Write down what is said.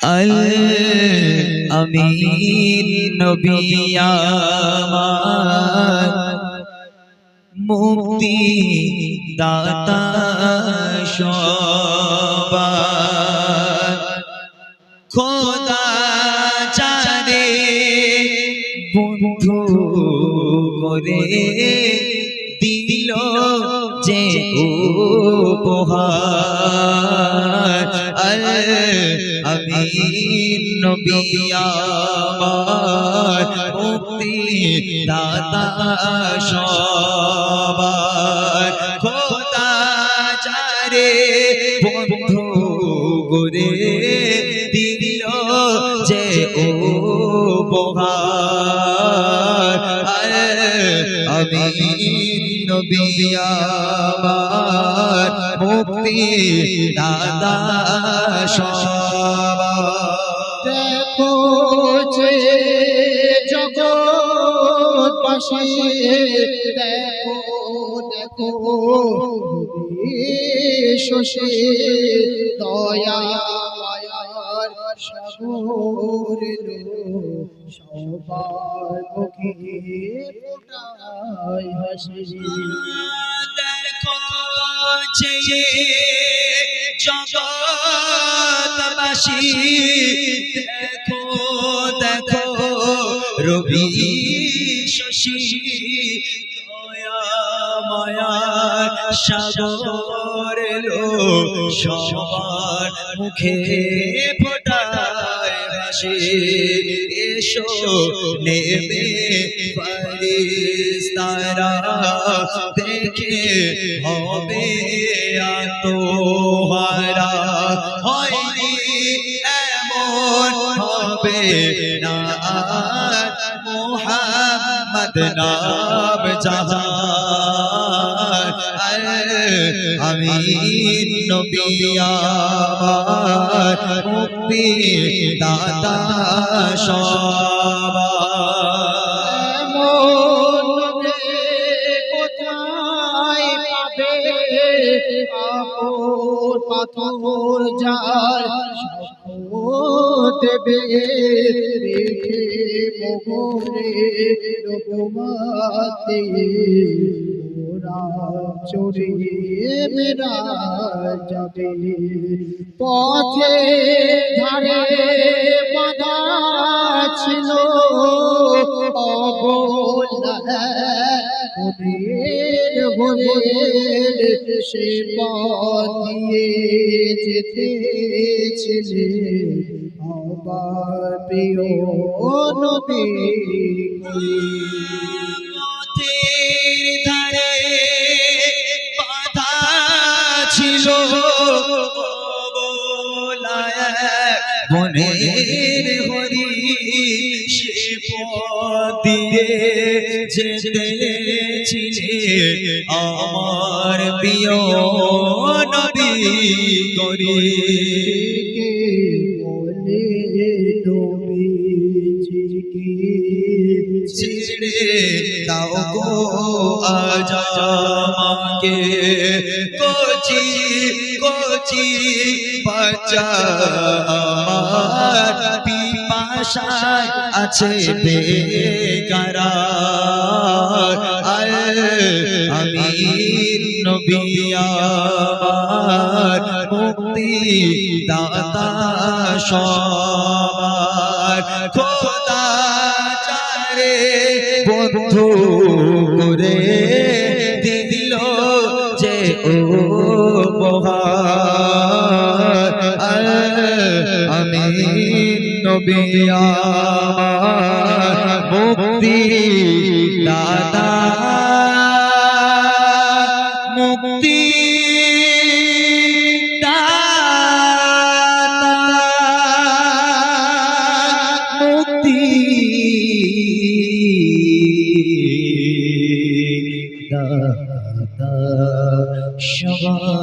আল আমিন নবী আমার মুক্তি দাতা সবার। খোদা চারে বন্ধু করে যে উপহার আমিন নবী আমার মুক্তি দাতা সবার। খোদা চারে বন্ধু করে দিল যে উপহার। আমি নবী মুক্তি দাদা সবার। দেখো যে জগৎবাসী দেখো দেখো শশী দয়া। মায়ার সাগর সবার মুখে ফোটায় হাসি? দেখো যে জগৎবাসী দেখো দেখো, রবি শশী মায়ার সাগর লো সবার মুখে হাসি এসো, নেবে ফারিস্তারা দেখে হবে আতোহারা হয়নি এমন হবে না মোহাম্মদ নাম জাহান। আমি নবী আমার মুক্তি দাতা কাপড় পাথর যার দেবে রেখে মোহরে ওরা চড়িয়ে মেরা যাবে পথে ধারে বাধা ছিল ভোরের সে পথ দিয়ে যেতে ছিলে আবার নবী বনের হরি পথ দিয়ে যেতে ছিলে আমার প্রিয় নবী করি ছেড়ে দাও গো আজ আমাকে। কোচি কোচি বাচ্চা আমার পিপাসায় আছে বেকারার আমি নবী আমার মুক্তি দাতা সবার খোদা চারে বন্ধু দিল যে ও বহার আমি নবী আমার মুক্তি দাদা সবার